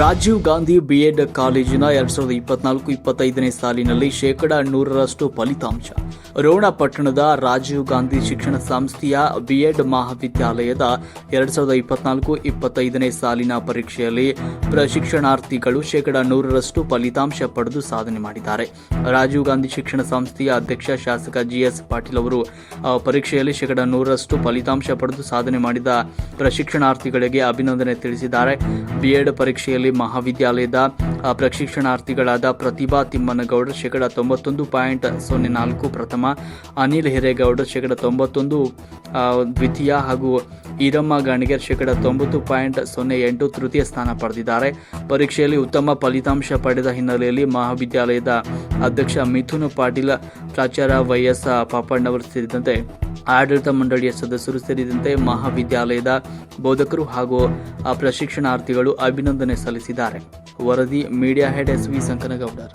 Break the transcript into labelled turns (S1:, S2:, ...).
S1: Rajiv Gandhi B Ed ಕಾಲೇಜಿನ ಎರಡ್ ಸಾವಿರದ ಇಪ್ಪತ್ನಾಲ್ಕು ಇಪ್ಪತ್ತೈದನೇ ಸಾಲಿನಲ್ಲಿ ಶೇಕಡಾ ನೂರರಷ್ಟು ಫಲಿತಾಂಶ. ರೋಣ ಪಟ್ಟಣದ ರಾಜೀವ್ ಗಾಂಧಿ ಶಿಕ್ಷಣ ಸಂಸ್ಥೆಯ ಬಿಎಡ್ ಮಹಾವಿದ್ಯಾಲಯದ ಎರಡ್ ಸಾವಿರದ ಇಪ್ಪತ್ನಾಲ್ಕು ಇಪ್ಪತ್ತೈದನೇ ಸಾಲಿನ ಪರೀಕ್ಷೆಯಲ್ಲಿ ಪ್ರಶಿಕ್ಷಣಾರ್ಥಿಗಳು ಶೇಕಡಾ ನೂರರಷ್ಟು ಫಲಿತಾಂಶ ಪಡೆದು ಸಾಧನೆ ಮಾಡಿದ್ದಾರೆ. ರಾಜೀವ್ ಗಾಂಧಿ ಶಿಕ್ಷಣ ಸಂಸ್ಥೆಯ ಅಧ್ಯಕ್ಷ ಶಾಸಕ ಜಿಎಸ್ ಪಾಟೀಲ್ ಅವರು ಪರೀಕ್ಷೆಯಲ್ಲಿ ಶೇಕಡಾ ನೂರರಷ್ಟು ಫಲಿತಾಂಶ ಪಡೆದು ಸಾಧನೆ ಮಾಡಿದ ಪ್ರಶಿಕ್ಷಣಾರ್ಥಿಗಳಿಗೆ ಅಭಿನಂದನೆ ತಿಳಿಸಿದ್ದಾರೆ. ಬಿಎಡ್ ಪರೀಕ್ಷೆಯಲ್ಲಿ ಮಹಾವಿದ್ಯಾಲಯದ ಪ್ರಶಿಕ್ಷಣಾರ್ಥಿಗಳಾದ ಪ್ರತಿಭಾ ತಿಮ್ಮನಗೌಡ ಶೇಕಡ ತೊಂಬತ್ತೊಂದು ಪಾಯಿಂಟ್ ಸೊನ್ನೆ ನಾಲ್ಕು ಪ್ರಥಮ ಅನಿಲ್ ಹಿರೇಗೌಡ ಶೇಕಡ ತೊಂಬತ್ತೊಂದು ದ್ವಿತೀಯ ಹಾಗೂ ಈರಮ್ಮ ಗಾಣಿಗರ್ ಶೇಕಡ ತೊಂಬತ್ತು ಪಾಯಿಂಟ್ ಸೊನ್ನೆ ಎಂಟು ತೃತೀಯ ಸ್ಥಾನ ಪಡೆದಿದ್ದಾರೆ. ಪರೀಕ್ಷೆಯಲ್ಲಿ ಉತ್ತಮ ಫಲಿತಾಂಶ ಪಡೆದ ಹಿನ್ನೆಲೆಯಲ್ಲಿ ಮಹಾವಿದ್ಯಾಲಯದ ಅಧ್ಯಕ್ಷ ಮಿಥುನ್ ಪಾಟೀಲ್, ಪ್ರಾಚಾರ್ಯ ವೈಎಸ್ ಪಾಪಣ್ಣವರು ಸೇರಿದಂತೆ ಆಡಳಿತ ಮಂಡಳಿಯ ಸದಸ್ಯರು ಸೇರಿದಂತೆ ಮಹಾವಿದ್ಯಾಲಯದ ಬೋಧಕರು ಹಾಗೂ ಪ್ರಶಿಕ್ಷಣಾರ್ಥಿಗಳು ಅಭಿನಂದನೆ ಸಲ್ಲಿಸಿದ್ದಾರೆ. ವರದಿ, media head S V Sankanagoudar.